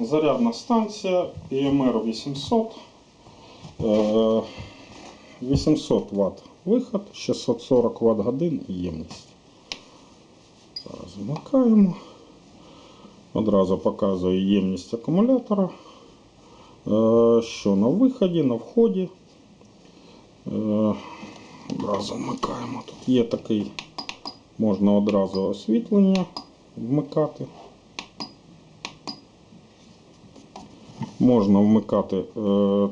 Зарядна станція PMR 800. Е, 800 Вт виход, 640 Вт годин ємність. Зараз вмикаємо. Одразу показую ємність акумулятора. Е, Що на виході, на вході. Е, Одразу вмикаємо. Тут є такий, можна одразу освітлення вмикати. Можна вмикати е,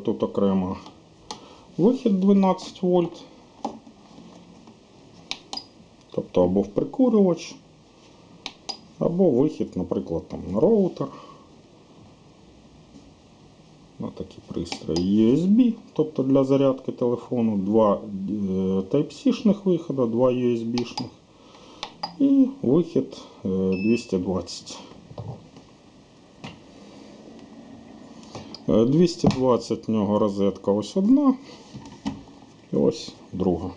тут окремо вихід 12 вольт. Тобто або в прикурювач, або вихід, наприклад, там на роутер. На такі пристрої USB, тобто для зарядки телефону, два е, Type-C-шних виходи, два USB-шних і вихід е, 220. 220 в нього розетка ось одна і ось друга.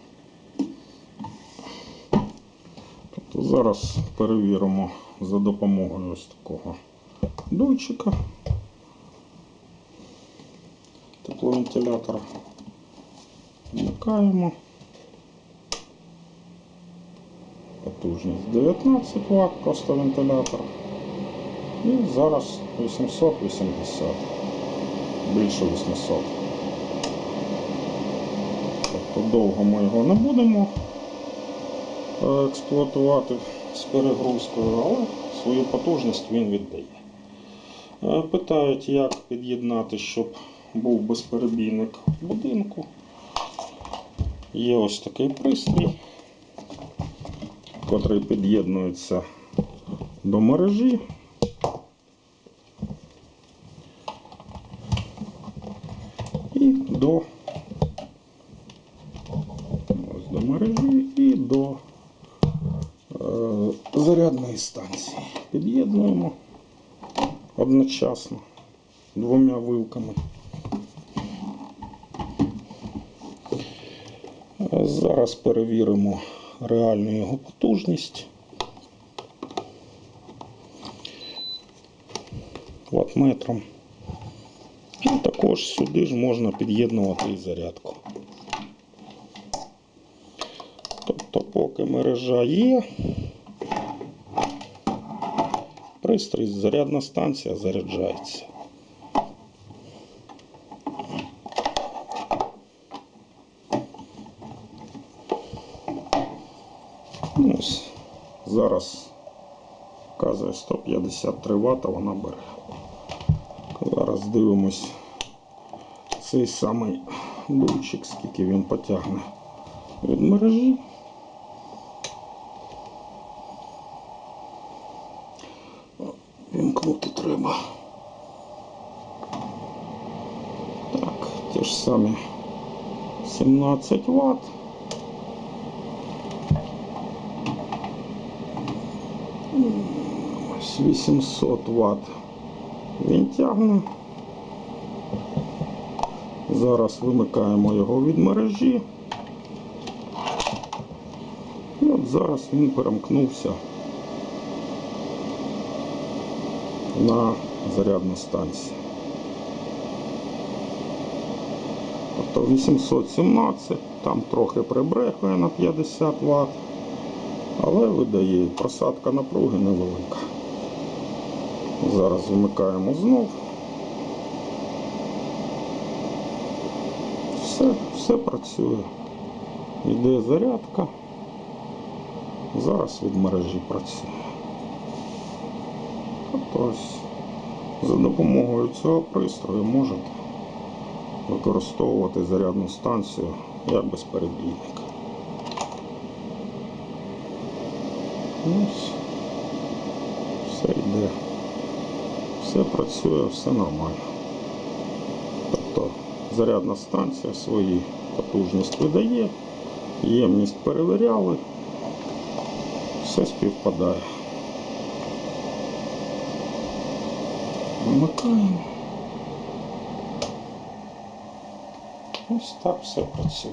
Тобто зараз перевіримо за допомогою ось такого дуйчика. Тепловентилятор вмикаємо. Потужність 19 Вт, просто вентилятор. І зараз 880. Більше 800. Тобто довго ми його не будемо е, експлуатувати з перегрузкою, але свою потужність він віддає. Е, Питають, як під'єднати, щоб був безперебійник в будинку. Є ось такий пристрій, котрий під'єднується до мережі. І до, ось до мережі і до е, зарядної станції. Під'єднуємо одночасно двома вилками. Зараз перевіримо реальну його потужність. Ваттметром. Також сюди ж можна під'єднувати і зарядку. Тобто, поки мережа є, пристрій, зарядна станція заряджається. Ну, зараз вказує 153 Вт, вона бере. Зараз дивимось цей самий дульчик, скільки він потягне від мережі. Вімкнути треба. Так, ті ж самі 17 Вт. Ось 800 Вт він тягне. Зараз вимикаємо його від мережі. І от зараз він перемкнувся на зарядну станцію. Тобто 817, там трохи прибрехує на 50 Вт, але видає просадка напруги невелика. Зараз вмикаємо знов. Все, все працює. Йде зарядка. Зараз від мережі працює. Тобто ось за допомогою цього пристрою можете використовувати зарядну станцію як безперебійник. Ось все йде все працює, все нормально. Тобто зарядна станція свої потужність видає, ємність перевіряли, все співпадає. Вмикаємо. Ось так все працює.